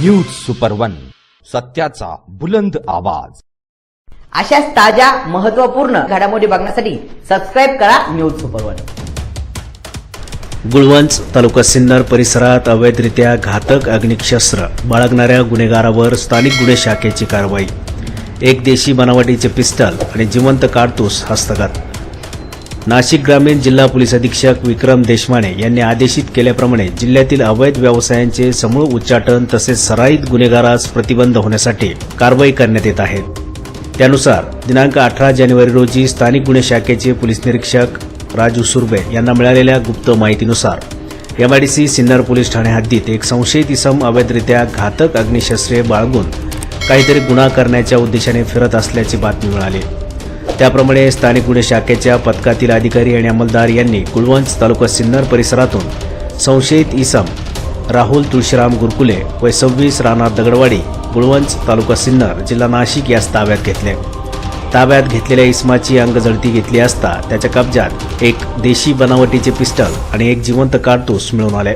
News super one सत्याचा बुलंद आवाज. अशाच ताज्या महत्त्वपूर्ण घडामोडी बघण्यासाठी सबस्क्राईब करा news super one Gulvanch taluka Sinnar परिसरात अवैधरित्या घातक अग्निशस्त्र बाळगणाऱ्या गुन्हेगारावर स्थानिक गुन्हे शाखेची कारवाई. एक देशी बनावटीचे पिस्टल आणि जिवंत काडतूस हस्तगत. नाशिक ग्रामीण जिल्हा पोलीस अधीक्षक विक्रम देशमाने यांनी आदेशित केल्याप्रमाणे जिल्ह्यातील अवैध व्यवसायांचे समूळ उच्चाटन तसेच सराईत गुन्हेगारास प्रतिबंध होण्यासाठी कारवाई करण्यात येत आहे. त्यानुसार दिनांक अठरा जानेवारी रोजी स्थानिक गुन्हे शाखेचे पोलीस निरीक्षक राजू सुर्वे यांना मिळालेल्या गुप्त माहितीनुसार एमआयडीसी सिन्नर पोलीस ठाणे हद्दीत एक संशयित इसम अवैधरित्या घातक अग्निशस्त्रे बाळगून काहीतरी गुन्हा करण्याच्या उद्देशाने फिरत असल्याची बातमी मिळाली. त्याप्रमाणे स्थानिक गुन्हे शाखेच्या पथकातील अधिकारी आणि अंमलदार यांनी कुळवंच तालुका सिन्नर परिसरातून संशयित इसम राहुल तुळशीराम गुरकुले व सव्वीस राणा दगडवाडी गुळवंच तालुका सिन्नर जिल्हा नाशिक यास ताब्यात घेतले. ताब्यात घेतलेल्या इसमाची अंगजळती घेतली असता त्याच्या कब्जात एक देशी बनावटीचे पिस्टल आणि एक जिवंत काडतूस मिळून आले.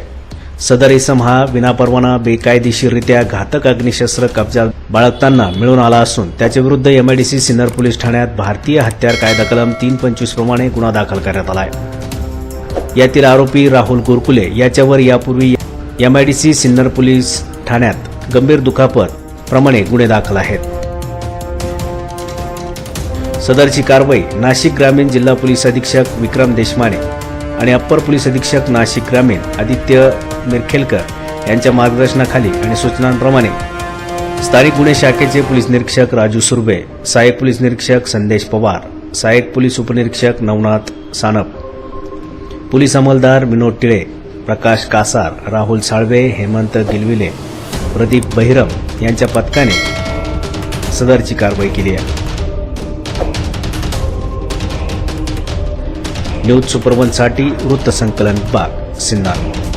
सदर इसम हा विनापरवाना बेकायदेशीररित्या घातक अग्निशस्त्र कब्जात बाळगताना मिळून आला असून त्याच्याविरुद्ध एमआयडीसी सिन्नर पोलीस ठाण्यात भारतीय हत्यार कायदा कलम तीन पंचवीस प्रमाणे गुन्हा दाखल करण्यात आला आहे यातील आरोपी राहुल गुरकुले याच्यावर यापूर्वी एमआयडीसी सिन्नर पोलीस ठाण्यात गंभीर दुखापत प्रमाणे गुन्हे दाखल आहेत. सदरची कारवाई नाशिक ग्रामीण जिल्हा पोलीस अधीक्षक विक्रम देशमाने आणि अप्पर पोलीस अधीक्षक नाशिक ग्रामीण आदित्य मिरखेलकर यांच्या मार्गदर्शनाखाली आणि सूचनांप्रमाणे स्थानिक गुन्हे शाखेचे पोलीस निरीक्षक राजू सुर्वे सहाय्यक पोलीस निरीक्षक संदेश पवार सहाय्यक पोलीस उपनिरीक्षक नवनाथ सानप पोलीस अंमलदार विनोद टिळे प्रकाश कासार राहुल साळवे हेमंत गिलविले प्रदीप बहिरम यांच्या पथकाने सदरची कारवाई केली आहे. न्यूज सुपरवनसाठी वृत्तसंकलन बाग सिन्नर.